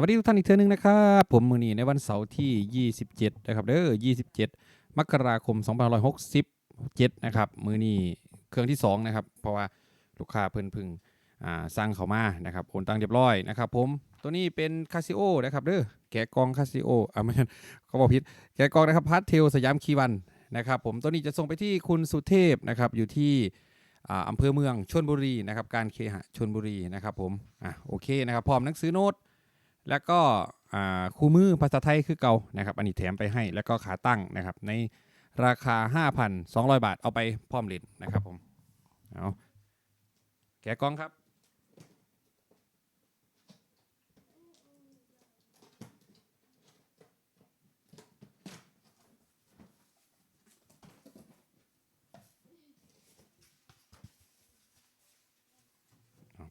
วัสดีทุกท่านอีกเทื่อนึงนะครับ ผมมือนี้ในวันเสาร์ที่ 27 นะครับเด้อ27 มกราคม 2567 นะครับมือนี้เครื่องที่ 2 นะครับ เพราะว่าลูกค้าเพิ่นพึ่งอ่างเขามานะครับโอนตังค์เรียบร้อยนะครับผมตัวนี้เป็นคาซิโอนะครับเด้อแกะกองคาซิโออ่าไม่ใช่เขาบอกผิดแกะกองนะครับพาร์ทเทลสยามคีวันนะครับผมตัวนี้จะส่งไปที่คุณสุเทพนะครับอยู่ที่อ่าอำเภอเมืองชลบุรีนะครับการเคหะชลบุรีนะครับผมอะโอเคนะครับพร้อมหนังสือโน้ต แล้วก็คู่มือภาษาไทยคือเก่านะครับ อันนี้แถมไปให้แล้วก็ขาตั้งนะครับ ในราคา 5,200 บาทเอาไปพร้อมเหรียญนะครับผมเอาแกะกล้องครับ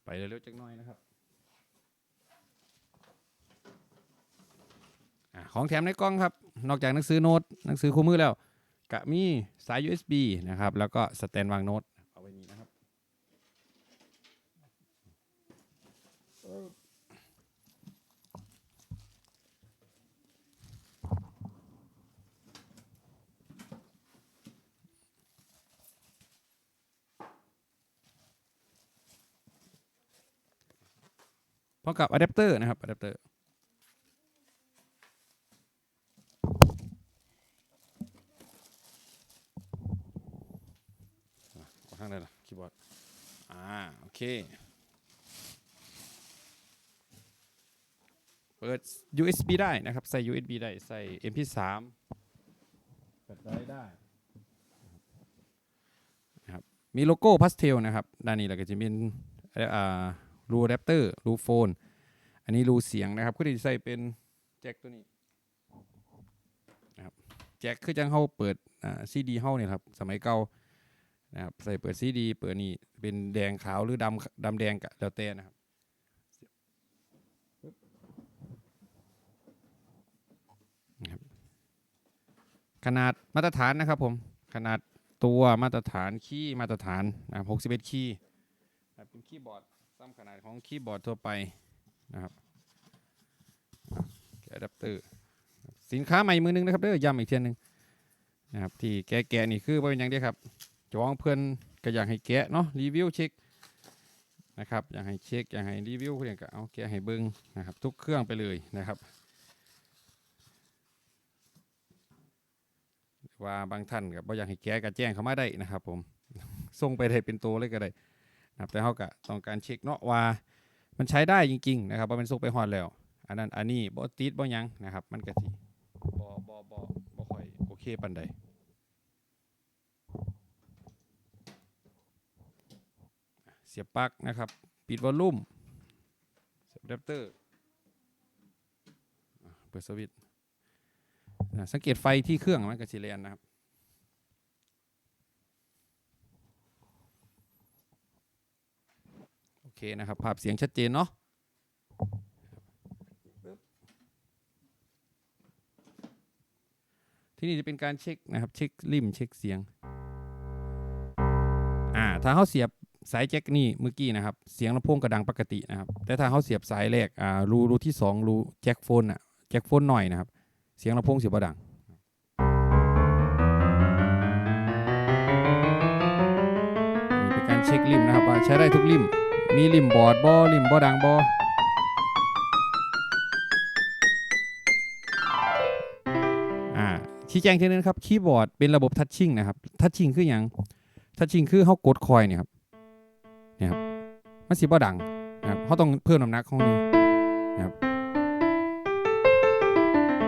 ไปเร็วๆจักหน่อยนะครับอะ ของแถมในกล้องครับ นอกจากหนังสือโน้ตหนังสือคู่มือแล้วกะมีสาย USB นะครับ แล้วก็สแตนวางโน้ตเอาไว้นี้นะครับพร้อมกับอะแดปเตอร์นะครับอะแดปเตอร์ กดข้างได้ละ คีย์บอร์ด อ่า โอเค เปิด USB ได้นะครับ ใส่ USB ได้ ใส่ MP3 เปิดได้ได้นะครับ มีโลโก้พาสเทลนะครับ ด้านนี้เราก็จะเป็นอ่ารูอะแดปเตอร์รูโฟน อันนี้รูเสียงนะครับก็จะใส่เป็นแจ็คตัวนี้นะครับแจ็คคือจังเฮาเปิดอ่าซีดีเฮาเนี่ยครับ สมัยเก่า นะครับใส่เปิดซีดี เปิดนี่เป็นแดงขาวหรือดำดำแดงกะแล้วแต่นะครับนะครับขนาดมาตรฐานนะครับผมขนาดตัวมาตรฐานคีย์มาตรฐานนะครับ61คีย์นะเป็นคีย์บอร์ดซ้ำขนาดของคีย์บอร์ดทั่วไปนะครับแกะอะแดปเตอร์สินค้าใหม่มือนึงนะครับเด้อย้ำอีกเทียนหนึ่งนะครับที่แกะๆนี่คือว่เป็นยังเดีครับ จองเพื่อนก็อยากให้แกะเนาะรีวิวเช็คนะครับอยากให้เช็คอยากให้รีวิวเพื่อนก็เอาแกะให้เบิ้งนะครับ ทุกเครื่องไปเลยนะครับว่าบางท่านก็บ่อยากให้แกะก็แจ้งเข้ามาได้นะครับ ผมส่งไปได้เป็นตัวเลยก็ได้นะครับแต่เขาก็ต้องการเช็คเนาะว่ามันใช้ได้จริง ๆ นะครับว่ามันส่งไปฮอดแล้ว อันนั้นอันนี้บ่ติดบ่ยังนะครับ มันก็สิบ่บ่บ่บ่ค่อยโอเคปานใด สียบปลั๊กนะครับ ปิดวอลลุ่มเสียบอะแดปเตอร์เปิดสวิตช์สังเกตไฟที่เครื่องมันกับซีเรียนนะครับโอเคนะครับ ภาพเสียงชัดเจนเนาะที่นี่จะเป็นการเช็คนะครับ เช็คริมเช็คเสียงอ่าถ้าเขาเสียบ สายแจ็คนี่เมื่อกี้นะครับ เสียงลำโพงกระดังปกตินะครับ แต่ถ้าเขาเสียบสายแรกอ่ารูรูที่สองรูแจ็คโฟนอะแจ็คโฟนหน่อยนะครับ เสียงลำโพงเสียบดังเป็นการเช็คริมนะครับว่าใช้ได้ทุกริม มีริมบอร์ดบอริมบอดังบออ่าชี้แจงเทีนึงครับคีย์บอร์ดเป็นระบบทัชชิ่งนะครับทัชชิ่งคืออย่างทัชชิ่งคือเขากดคอยเนี่ยครับ นะครับมันสิบ่ดังนะครับเขาต้องเพิ่มน้ำหนักของนี้นะครับ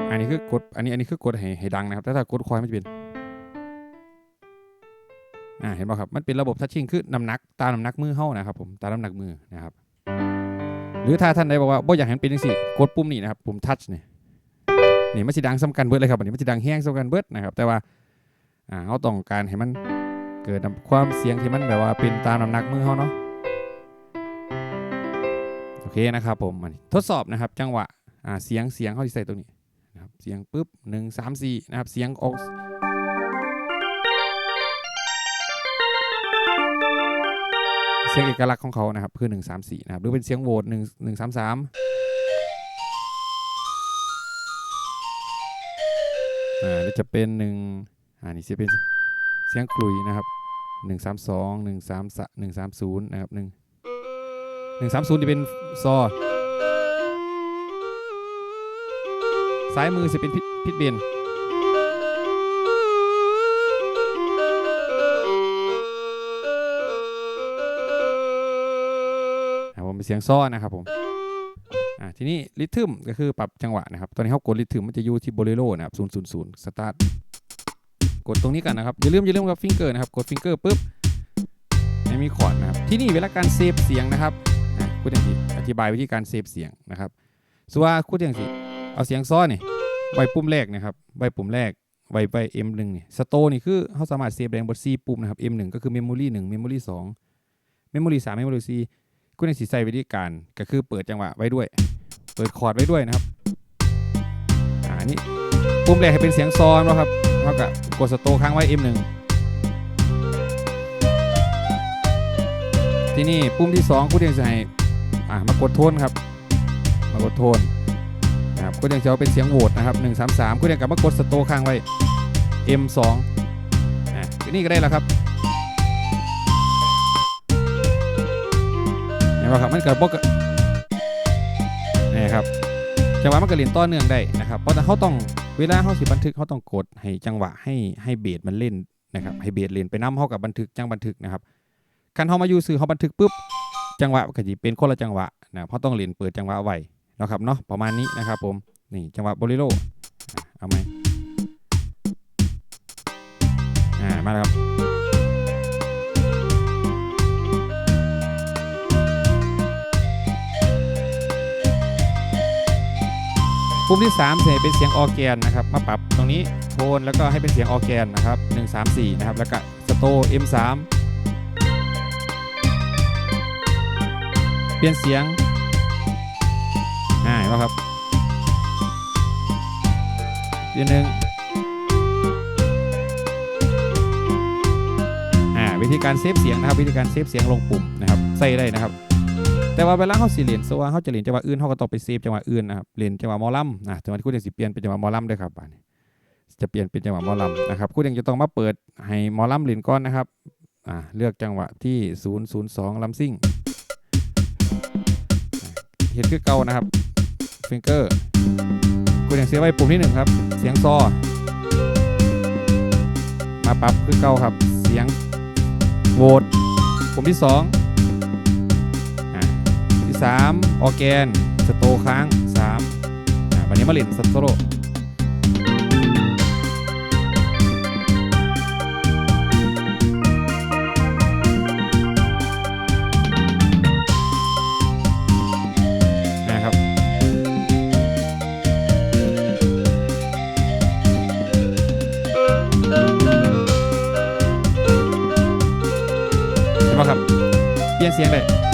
อันนี้คือกดอันนี้อันนี้คือกดให้ให้ดังนะครับแต่ถ้ากดควายมันจะเป็นอ่าเห็นป่ะครับมันเป็นระบบทัชชิ่งคือน้ำหนักตามน้ำหนักมือเฮานะครับผมตามน้ำหนักมือนะครับ หรือถ้าท่านใดบอกว่าบ่อยากให้มันเป็นจังซี่กดปุ่มนี้นะครับปุ่มทัชเนี่ยนี่มันสิดังซ้ำกันเบิดเลยครับอันนี้มันสิดังแห้งซ้ำกันเบิดนะครับ แต่ว่าอ่าเราต้องการให้มันเกิดความเสียงที่มันแบบว่าเป็นตามน้ำหนักมือเฮาเนาะโอ โอเคนะครับผมมันทดสอบนะครับจังหวะเสียงเสียงเขาที่ใส่ตรงนี้นะครับเสียงปุ๊บหนึ่งสามสี่นะครับเสียงออกเสียงเอกลักษณ์ของเขานะครับคือ 1 3 4 นะครับหรือเป็นเสียงโหวต1 1 3 3อ่าจะเป็น1อ่านี่จะเป็นเสียงกลุยนะครับ 1 3 2 1 3 1 3 0นะครับ1 หนึ่งสามศูนย์จะเป็นซอซ้ายมือจะเป็นพิพิดเบนผมเป็นเสียงซ้อนะครับผมอ่าทีนี้ริทึมก็คือปรับจังหวะนะครับ ตอนนี้เขากดริทึมมันจะอยู่ที่โบเลโรนะครับศูนย์ศูนย์ศูนย์สตาร์ทกดตรงนี้กันนะครับ อย่าลืมอย่าลืมกับฟิงเกอร์นะครับ กดฟิงเกอร์ปุ๊บไม่มีคอร์ดนะครับ ที่นี่เวลาการเซฟเสียงนะครับ อะพูดอย่างที่อธิบายวิธีการเซฟเสียงนะครับส่วนว่าพูดอย่างที่เอาเสียงซ้อนนี่ไว้ปุ่มแรกนะครับไว้ปุ่มแรกไว้ไว้ M1 นี่สโตนี่คือเขาสามารถเซฟแรงบน C ปุ่มนะครับ M1 ก็คือ Memory 1 Memory 2 Memory 3 Memory 4คุณยังสีใส่วิธีการก็คือเปิดจังหวะไว้ด้วย เปิดคอร์ดไว้ด้วยนะครับอ่านี่ปุ่มแรกให้เป็นเสียงซ้อนนะครับเท่ากับกดสโตค้างไว้ M1 ที่นี่ปุ่มที่2คุณยังจะให้ อ่ามากดโทนครับ มากดโทนนะครับคุณยังจะเอาเป็นเสียงโหวตนะครับ133คุณยังกลับมากดสโตค้างไว้ M2 อ่านี่ก็ได้แล้วครับเห็นไหมครับมันเกิดบกนี่ครับจังหวะมันก็เรียนต่อเนื่องได้นะครับเพราะแต่เขาต้องเวลาเขาสิบันทึกเขาต้องกดให้จังหวะให้ให้เบสมันเล่นนะครับให้เบสเล่นไปน้ำเขากับบันทึกจังบันทึกนะครับการเขามาอยู่ซื้อเขาบันทึกปุ๊บ จังหวะก็จะเป็นคนละจังหวะนะเพราะต้องเรียนเปิดจังหวะไว้นะครับเนาะประมาณนี้นะครับผมนี่จังหวะโบลิโรเอาไหมอ่ามาแล้วครับปุ่มที่3จะเป็นเสียงออแกนนะครับมาปรับตรงนี้โทนแล้วก็ให้เป็นเสียงออแกนนะครับ1 3 4นะครับแล้วก็สโต M3 เปลี่ยนเสียงอ่าเห็นไหมครับเปลี่ยนหนึ่งอ่าวิธีการเซฟเสียงนะครับ วิธีการเซฟเสียงลงปุ่มนะครับใส่ได้นะครับ แต่ว่าเวลาเขาสิเหรียนสว่าเขาจะเรียนจังหวะอื่นเขาก็ต้องไปเซฟจังหวะอื่นนะครับเรียนจังหวะมอลำนะจังหวะที่คุณเรียนสิเปลี่ยนเป็นจังหวะมอลำด้วยครับจะเปลี่ยนเป็นจังหวะมอลำนะครับคุณยังจะต้องมาเปิดให้มอลำเรียนก่อนนะครับอ่าเลือกจังหวะที่ 002ลำซิ่ง เห็นคือเก่านะครับฟิงเกอร์คุณยังเสียไว้ปุ่มที่หนึ่งครับ เสียงซอ มาปรับคือเก่าครับ เสียงโหวตปุ่มที่สองที่ 3 ออแกน สโตค้าง3อ่าวันนี้มาเล่นสโตโร เป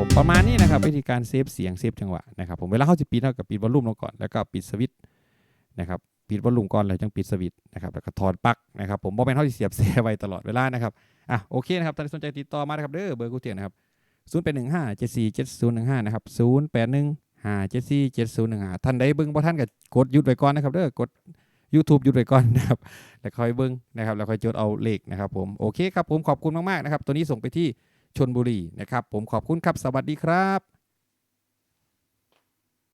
ผมประมาณนี้นะครับวิธีการเซฟเสียงเซฟจังหวะนะครับผมเวลาเข้าจะปิดเท่ากับปิดวอลลุ่มลงก่อนแล้วก็ปิดสวิตช์นะครับปิดวอลลุ่มก่อนแล้วจึงปิดสวิตช์นะครับแล้วก็ถอดปลั๊กนะครับผมบ่เป็นเขาจะเสียบเสียไว้ตลอดเวลานะครับอะโอเคนะครับท่านสนใจติดต่อมานะครับเด้อเบอร์กูเตียงนะครับ0 8 1 5 7 4 7 0 1 5นะครับ0 8 1 5 7 4 7 0 1 5ท่านใดเบิ่งบ่ท่านก็กดหยุดไว้ก่อนนะครับเด้อกด YouTube หยุดไว้ก่อนนะครับแล้วค่อยเบิ่งนะครับแล้วค่อยจดเอาเลขนะครับผมโอเคครับผมขอบคุณมากๆนะครับตัวนี้ส่งไปที่ ชนบุรีนะครับ ผมขอบคุณครับ สวัสดีครับ